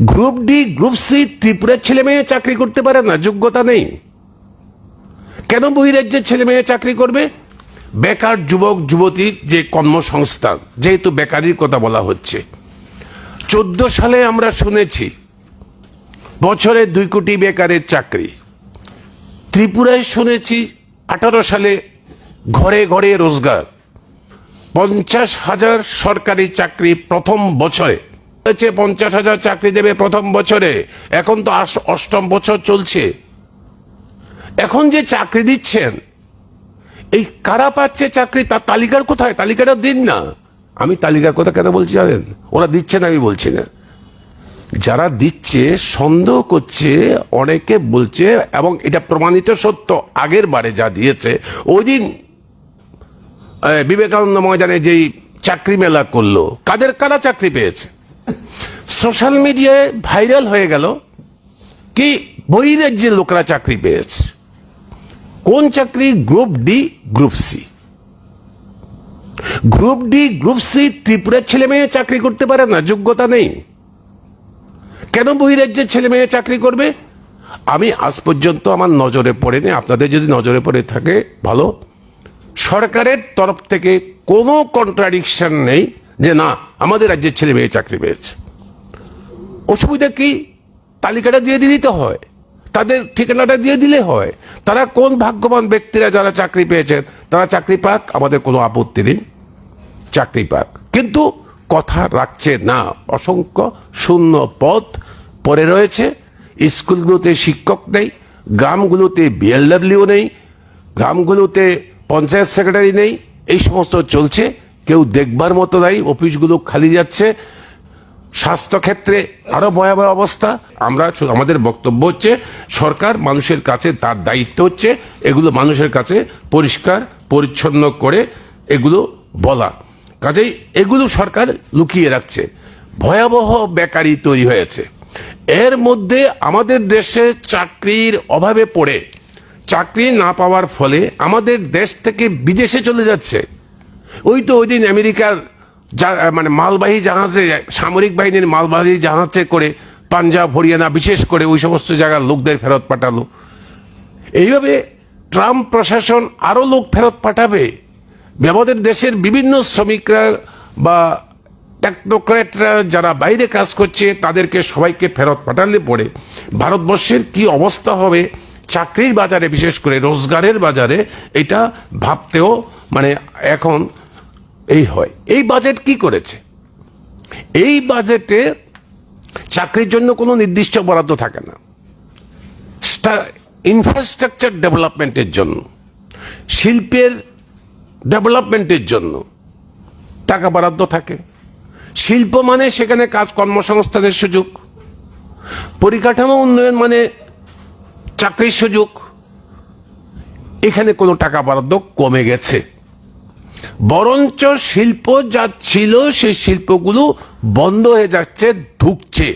Group D, group C, ত্রিপুরার ছেলে মেয়ে চাকরি করতে পারে না, যোগ্যতা নেই। কেন বহিরাজ্যের ছেলে মেয়ে চাকরি করবে? বেকার যুবক যুবতীর যে কর্মসংস্থান, যেহেতু বেকারির কথা বলা হচ্ছে। চোদ্দ সালে আমরা শুনেছি, বছরে দুই কোটি বেকারের চাকরি। ত্রিপুরায় শুনেছি, আঠারো সালে ঘরে ঘরে রোজগার। পঞ্চাশ হাজার সরকারি চাকরি প্রথম বছরে হচ্ছে পঞ্চাশ হাজার চাকরি দেবে প্রথম বছরে। এখন তো অষ্টম বছর চলছে। এখন যে চাকরি দিচ্ছেন, এই কারা পাচ্ছে চাকরি, তার তালিকার কোথায়? তালিকাটা দিন না। আমি তালিকার কথা কেন বলছি জানেন? ওরা দিচ্ছে না, আমি বলছি না। যারা দিচ্ছে, সন্দেহ করছে, অনেকে বলছে, এবং এটা প্রমাণিত সত্য, আগের বারে যা দিয়েছে, ওই দিন বিবেকানন্দ ময়দানে যেই চাকরি মেলা করল, কাদের কারা চাকরি পেয়েছে? সোশ্যাল মিডিয়ায় ভাইরাল হয়ে গেল কি বহিরাজ্যের লোকরা চাকরি পেয়েছে। কোন চাকরি? Group D, group C. Group D, group C ত্রিপুরার ছেলে মেয়ে চাকরি করতে পারে না, যোগ্যতা নেই। কেন বহিরাজ্যের ছেলে মেয়ে চাকরি করবে? আমি আজ পর্যন্ত আমার নজরে পড়েনি, আপনাদের যদি নজরে পড়ে থাকে, ভালো। সরকারের তরফ থেকে কোনো কন্ট্রাডিকশন নেই যে না, আমাদের রাজ্যের ছেলে মেয়ে চাকরি পেয়েছে। অসুবিধা কি? তালিকাটা দিয়ে দিতে হয়। তাদের ঠিকানাটা দিয়ে দিলে হয়। তারা কোন ভাগ্যবান ব্যক্তিরা যারা চাকরি পেয়েছেন, তারা চাকরি পাক, আমাদের কোনো আপত্তি নেই। চাকরি পাক। কিন্তু কথা রাখছে না। অসংখ্য শূন্য পদ পড়ে রয়েছে। স্কুলগুলোতে শিক্ষক নেই, গ্রামগুলোতে বিএলডাব্লিউ নেই, গ্রামগুলোতে পঞ্চায়েত সেক্রেটারি নেই, এই সমস্ত চলছে। কেউ দেখবার মতো নাই, অফিসগুলো খালি যাচ্ছে। স্বাস্থ্যক্ষেত্রে আরও ভয়াবহ অবস্থা। আমরা আমাদের বক্তব্য হচ্ছে, সরকার মানুষের কাছে তার দায়িত্ব হচ্ছে, এগুলো মানুষের কাছে পরিষ্কার, পরিচ্ছন্ন করে এগুলো বলা। কাজেই এগুলো সরকার লুকিয়ে রাখছে। ভয়াবহ বেকারি তৈরি হয়েছে। এর মধ্যে আমাদের দেশে চাকরির অভাবে পড়ে। চাকরি না পাওয়ার ফলে আমাদের দেশ থেকে বিদেশে চলে যাচ্ছে। ওই তো ওই দিন আমেরিকার মানে মালবাহী জাহাজে, সামরিক বাহিনীর মালবাহী জাহাজে করে পাঞ্জাব, হরিয়ানা বিশেষ করে ওই সমস্ত জায়গার লোকদের ফেরত পাঠালো। এইভাবে ট্রাম্প প্রশাসন আরও লোক ফেরত পাঠাবে। আমাদের দেশের বিভিন্ন শ্রমিকরা বা টেকনোক্র্যাটরা যারা বাইরে কাজ করছে, তাদেরকে সবাইকে ফেরত পাঠালে পরে ভারতবর্ষের কি অবস্থা হবে চাকরির বাজারে, বিশেষ করে রোজগারের বাজারে, এটা ভাবতেও মানে এখন এই হয়। এই বাজেট কি করেছে? এই বাজেটে চাকরির জন্য কোনো নির্দিষ্ট বরাদ্দ থাকে না। ইনফ্রাস্ট্রাকচার ডেভেলপমেন্টের জন্য, শিল্পের ডেভেলপমেন্টের জন্য টাকা বরাদ্দ থাকে। শিল্প মানে সেখানে কাজ কর্মসংস্থানের সুযোগ। পরিকাঠামো উন্নয়ন মানে চাকরির সুযোগ। এখানে কোনো টাকা বরাদ্দ কমে গেছে। বরঞ্চ শিল্প যা ছিল সেই শিল্পগুলো বন্ধ হয়ে যাচ্ছে ঢুকছে